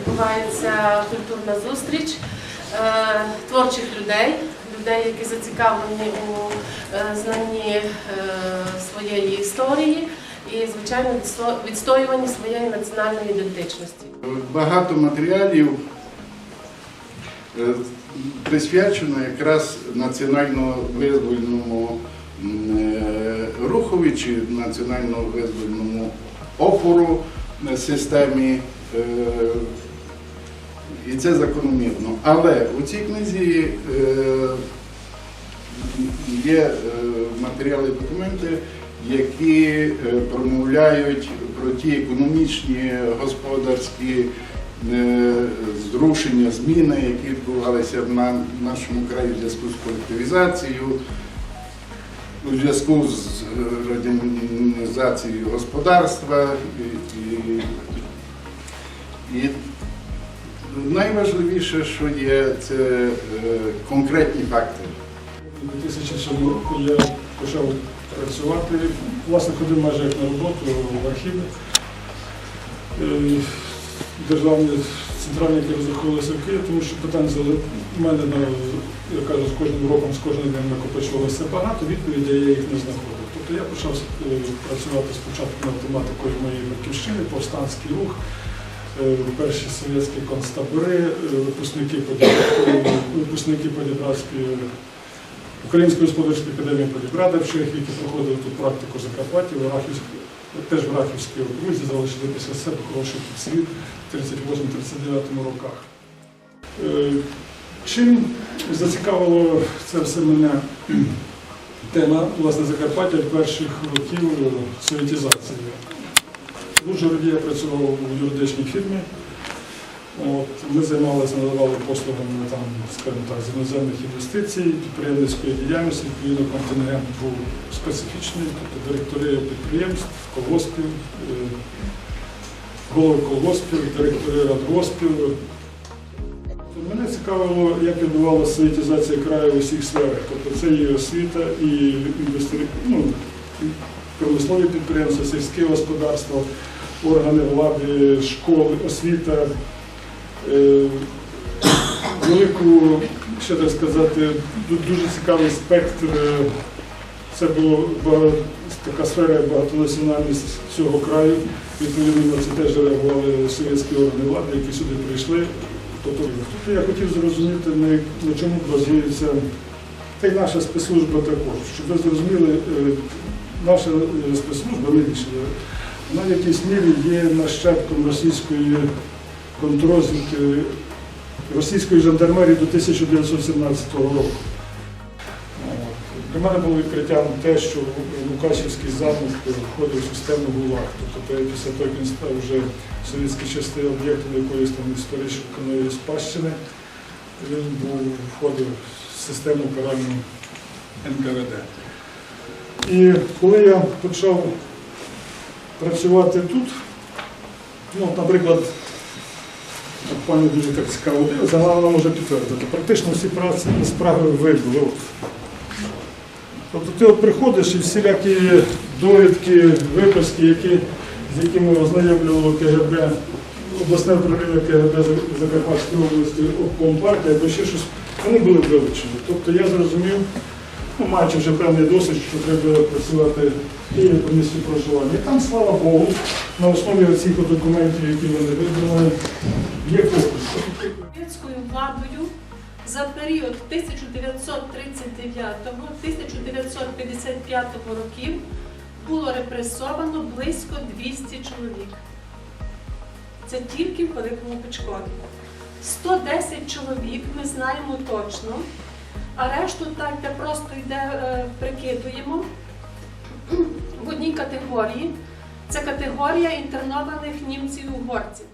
відбувається культурна зустріч е, творчих людей, людей, які зацікавлені у е, знанні е, своєї історії і, звичайно, відстоюванні своєї національної ідентичності. Багато матеріалів присвячено якраз національно-визвольному е, рухові чи національно-визвольному опору е, системі. І це закономірно. Але у цій книзі е, є е, матеріали, документи, які е, промовляють про ті економічні, господарські зрушення, зміни, які відбувалися на нашому краї в зв'язку з колективізацією, у зв'язку з радянізацією господарства. І, і, і найважливіше, що є, це е, конкретні факти. У 2007 року я почав працювати, власне, ходив майже як на роботу в архіви. Е, Державні центральні, які розраховувалися в Києві, тому що питань в мене, на, я кажу, з кожним роком, з кожним днем накопичувалося багато, відповідей я їх не знаходив. Тобто я почав е, працювати спочатку над тематикою моєї батьківщини, повстанський рух, перші совєтські концтабори, е, випускники випускники Подібратської Української господарської академії Подібрадовчих, які проходили тут практику Закарпаття, в Рахівській, теж в Рахівській окрузі, залишили після себе хороший підсвіт в 38-39 роках. Е, Чим зацікавило це все мене тема власне Закарпаття перших років е, совєтізації. В Ужгороді я працював у юридичній фірмі. От, ми займалися, надавали послугами там, скажімо так, з іноземних інвестицій, підприємницької діяльності, відповідно контингент був специфічний, тобто директори підприємств, колгоспів, е, голови колгоспів, директори радгоспів. Тобто Мене цікавило, як відбувалася советизація краю в усіх сферах. Тобто це і освіта, і інвестори, ну, промислові підприємства, сільське господарство, органи влади, школи, освіта. Е, велику, що так сказати, дуже цікавий спектр. е, Це була така сфера багатонаціональність цього краю. Відповідно на це теж реагували совєтські органи влади, які сюди прийшли. Тобто, тут я хотів зрозуміти, на, на чому базується та й наша спецслужба також. Щоб ви зрозуміли, е, наша е, спецслужба нинішня, вона в якійсь мірі є нащадком російської контррозвідки російської жандармерії до 1917 року. Для мене було відкриттям те, що Лукашівський замок входив в систему ГУЛАГ. Тобто після того, він став вже совєтській частині об'єктом якоїсь там історичної спадщини, він був, входив в систему каральну НКВД. І коли я почав працювати тут, ну, наприклад, Пані дуже так цікаво вона може підтвердити. Практично всі праці справи вибили. Тобто ти от приходиш і всілякі довідки, виписки, які, з якими ознайомлювало КГБ, обласне управління КГБ Закарпатської області, Компартія або ще щось, вони були вилучені. Тобто я зрозумів, ну, маючи вже певний досвід, що треба працювати Києві по місці проживання. І там, слава Богу, на основі цих документів, які вони видали, є копії. Совєтською владою за період 1939-1955 років було репресовано близько 200 чоловік. Це тільки в Великому Печкові. 110 чоловік ми знаємо точно, а решту так, де просто йде, е, прикидуємо в одній категорії. Це категорія інтернованих німців і угорців.